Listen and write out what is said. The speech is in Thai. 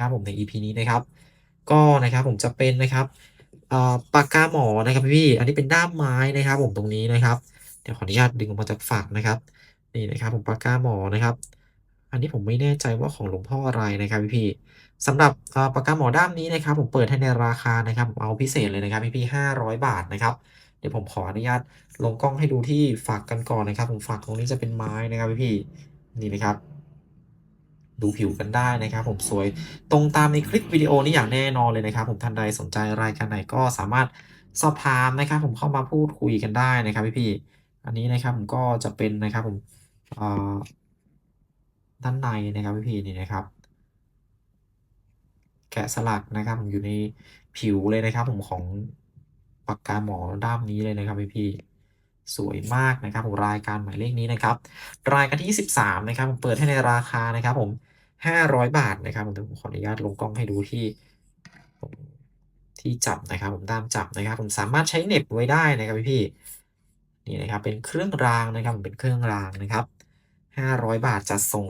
ครับผมใน EP นี้นะครับ ก็นะครับผมจะเป็นนะครับปากกาหมอนะครับพี่ อันนี้เป็นด้ามไม้นะครับ ผมตรงนี้นะครับ เดี๋ยวขออนุญาตดึงออกมาจากฝักนะครับ นี่นะครับผมปากกาหมอนะครับ อันนี้ผมไม่แน่ใจว่าของหลวงพ่ออะไรนะครับพี่ๆสำหรับปากกาหมอด้ามนี้นะครับ ผมเปิดให้ในราคานะครับเอาพิเศษเลยนะครับพี่ๆ500บาทนะครับ เดี๋ยวผมขออนุญาตลงกล้องให้ดูที่ฝักกันก่อนนะครับ ผมฝักตรงนี้จะเป็นไม้นะครับพี่ๆนี่นะครับ ดูผิวกันได้นะครับ ผมสวยตรงตามในคลิปวิดีโอนี้อย่างแน่นอนเลยนะครับ ผมท่านใดสนใจรายการไหนก็สามารถสอบถามนะครับ ผมเข้ามาพูดคุยกันได้นะครับพี่ๆอันนี้นะครับผมก็จะเป็นนะครับผมด้านในนะครับพี่ๆนี่นะครับ แกะสลักนะครับ ผมอยู่ในผิวเลยนะครับ ผมของปากกาหมอด้ามนี้เลยนะครับพี่ๆสวยมากนะครับผมรายการหมายเลขนี้นะครับ รายการที่13นะครับผมเปิดให้ในราคานะครับผม 500 บาทนะครับผมขออนุญาตลงกล้องให้ดูที่ที่จับนะครับผมด้ามจับนะครับ ผมสามารถใช้เน็บไว้ได้นะครับพี่นี่นะครับเป็นเครื่องรางนะครับผมเป็นเครื่องรางนะครับ 500 บาทจัดส่ง